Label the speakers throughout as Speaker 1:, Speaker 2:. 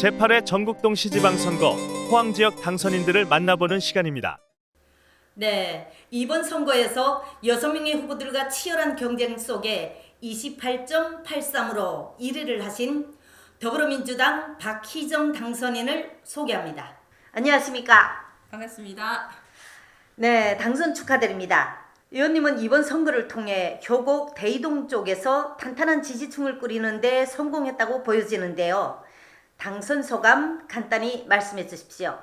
Speaker 1: 제8회 전국동 시지방선거 포항 지역 당선인들을 만나보는 시간입니다.
Speaker 2: 네, 이번 선거에서 6명의 후보들과 치열한 경쟁 속에 28.83으로 1위를 하신 더불어민주당 박희정 당선인을 소개합니다. 안녕하십니까?
Speaker 3: 반갑습니다.
Speaker 2: 네, 당선 축하드립니다. 의원님은 이번 선거를 통해 효곡 대이동 쪽에서 탄탄한 지지층을 꾸리는데 성공했다고 보여지는데요. 당선 소감 간단히 말씀해 주십시오.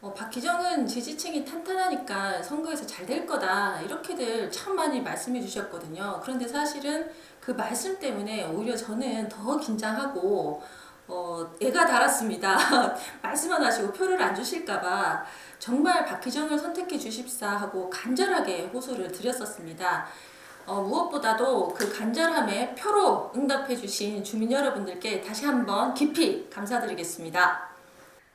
Speaker 3: 어, 박희정은 지지층이 탄탄하니까 선거에서 잘 될 거다 이렇게들 참 많이 말씀해 주셨거든요. 그런데 사실은 그 말씀 때문에 오히려 저는 더 긴장하고 어, 애가 달았습니다. 말씀만 하시고 표를 안 주실까봐 정말 박희정을 선택해 주십사 하고 간절하게 호소를 드렸었습니다. 어, 무엇보다도 그 간절함에 표로 응답해 주신 주민 여러분들께 다시 한번 깊이 감사드리겠습니다.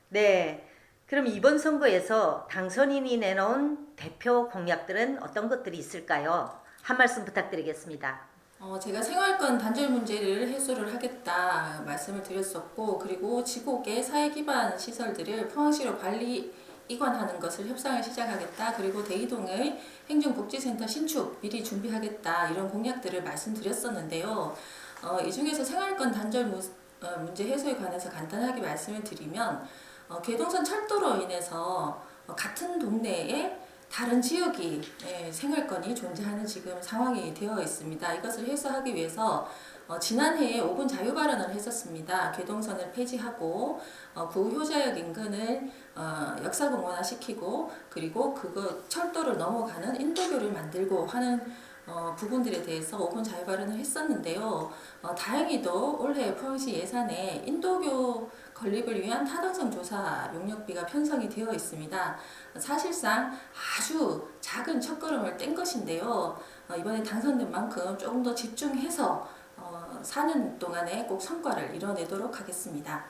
Speaker 2: 네. 그럼 이번 선거에서 당선인이 내놓은 대표 공약들은 어떤 것들이 있을까요? 한 말씀 부탁드리겠습니다.
Speaker 3: 어, 제가 생활권 단절 문제를 해소를 하겠다 말씀을 드렸었고 그리고 지곡의 사회 기반 시설들을 포항시로 관리 이관하는 것을 협상을 시작하겠다 그리고 대이동의 행정복지센터 신축 미리 준비하겠다 이런 공약들을 말씀드렸었는데요. 어, 이 중에서 생활권 단절 무, 어, 문제 해소에 관해서 간단하게 말씀을 드리면 어, 개동선 철도로 인해서 어, 같은 동네에 다른 지역이 예, 생활권이 존재하는 지금 상황이 되어 있습니다. 이것을 해소하기 위해서 어, 지난해에 5분 자유 발언을 했었습니다. 개동선을 폐지하고 어, 구효자역 인근을 어, 역사공원화시키고 그리고 그거 철도를 넘어가는 인도교를 만들고 하는 어, 부분들에 대해서 5분 자유 발언을 했었는데요. 어, 다행히도 올해 포항시 예산에 인도교 건립을 위한 타당성 조사 용역비가 편성이 되어 있습니다. 사실상 아주 작은 첫걸음을 뗀 것인데요. 어, 이번에 당선된 만큼 조금 더 집중해서 어, 4년 동안에 꼭 성과를 이뤄내도록 하겠습니다.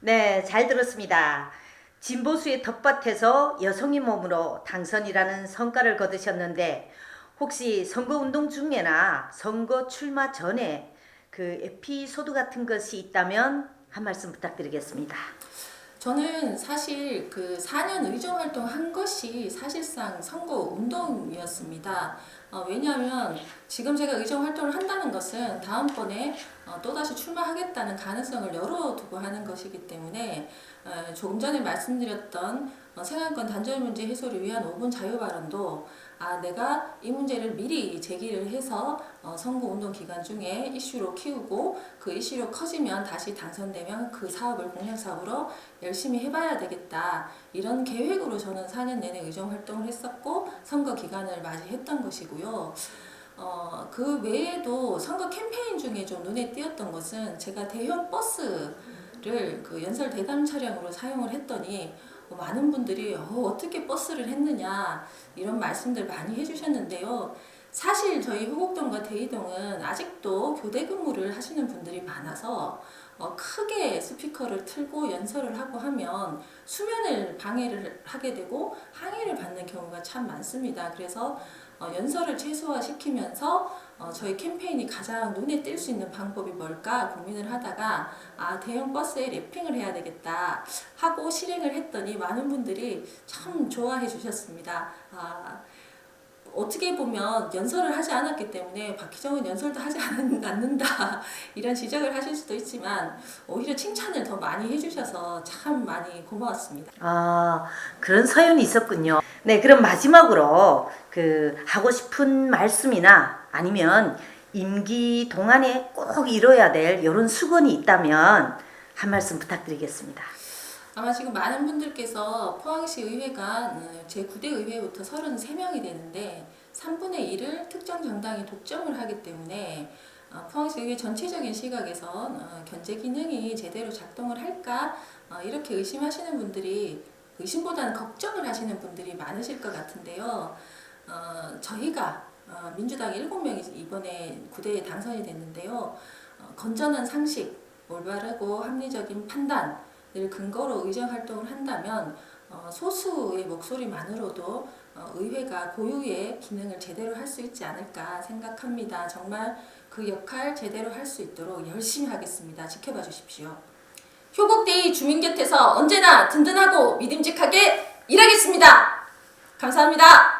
Speaker 2: 네, 잘 들었습니다. 진보수의 텃밭에서 여성의 몸으로 당선이라는 성과를 거두셨는데 혹시 선거 운동 중에나 선거 출마 전에 그 에피소드 같은 것이 있다면 한 말씀 부탁드리겠습니다.
Speaker 3: 저는 사실 그 4년 의정 활동 한 것이 사실상 선거 운동이었습니다. 어, 왜냐하면 지금 제가 의정 활동을 한다는 것은 다음번에 어, 또다시 출마하겠다는 가능성을 열어두고 하는 것이기 때문에 어, 조금 전에 말씀드렸던 어, 생활권 단절 문제 해소를 위한 5분 자유 발언도 아 내가 이 문제를 미리 제기를 해서 어, 선거 운동 기간 중에 이슈로 키우고 그 이슈로 커지면 다시 당선되면 그 사업을 공약 사업으로 열심히 해봐야 되겠다 이런 계획으로 저는 4년 내내 의정 활동을 했었고 선거 기간을 맞이했던 것이고요. 어, 그 외에도 선거 캠페인 중에 좀 눈에 띄었던 것은 제가 대형 버스를 그 연설 대담 차량으로 사용을 했더니 어, 많은 분들이 어, 어떻게 버스를 했느냐 이런 말씀들 많이 해주셨는데요. 사실 저희 호곡동과 대이동은 아직도 교대 근무를 하시는 분들이 많아서 어, 크게 스피커를 틀고 연설을 하고 하면 수면을 방해를 하게 되고 항의를 받는 경우가 참 많습니다. 그래서 어, 연설을 최소화시키면서 어, 저희 캠페인이 가장 눈에 띌 수 있는 방법이 뭘까 고민을 하다가 아 대형 버스에 랩핑을 해야 되겠다 하고 실행을 했더니 많은 분들이 참 좋아해 주셨습니다. 아, 어떻게 보면 연설을 하지 않았기 때문에 박희정은 연설도 하지 않는- 않는다 이런 지적을 하실 수도 있지만 오히려 칭찬을 더 많이 해주셔서 참 많이 고마웠습니다.
Speaker 2: 아, 그런 사연이 있었군요. 네, 그럼 마지막으로 그 하고 싶은 말씀이나 아니면 임기 동안에 꼭 이뤄야 될 이런 수건이 있다면 한 말씀 부탁드리겠습니다.
Speaker 3: 아마 지금 많은 분들께서 포항시 의회가 제 9대 의회부터 33명이 되는데 3분의 1을 특정 정당이 독점을 하기 때문에 어, 포항시 의회 전체적인 시각에서 어, 견제 기능이 제대로 작동을 할까 어, 이렇게 의심하시는 분들이 의심보다는 걱정을 하시는 분들이 많으실 것 같은데요. 어, 저희가 어, 민주당 7명이 이번에 9대에 당선이 됐는데요. 어, 건전한 상식, 올바르고 합리적인 판단, 을 근거로 의정 활동을 한다면 어, 소수의 목소리만으로도 어, 의회가 고유의 기능을 제대로 할 수 있지 않을까 생각합니다. 정말 그 역할 제대로 할 수 있도록 열심히 하겠습니다. 지켜봐 주십시오. 효곡데이 주민 곁에서 언제나 든든하고 믿음직하게 일하겠습니다. 감사합니다.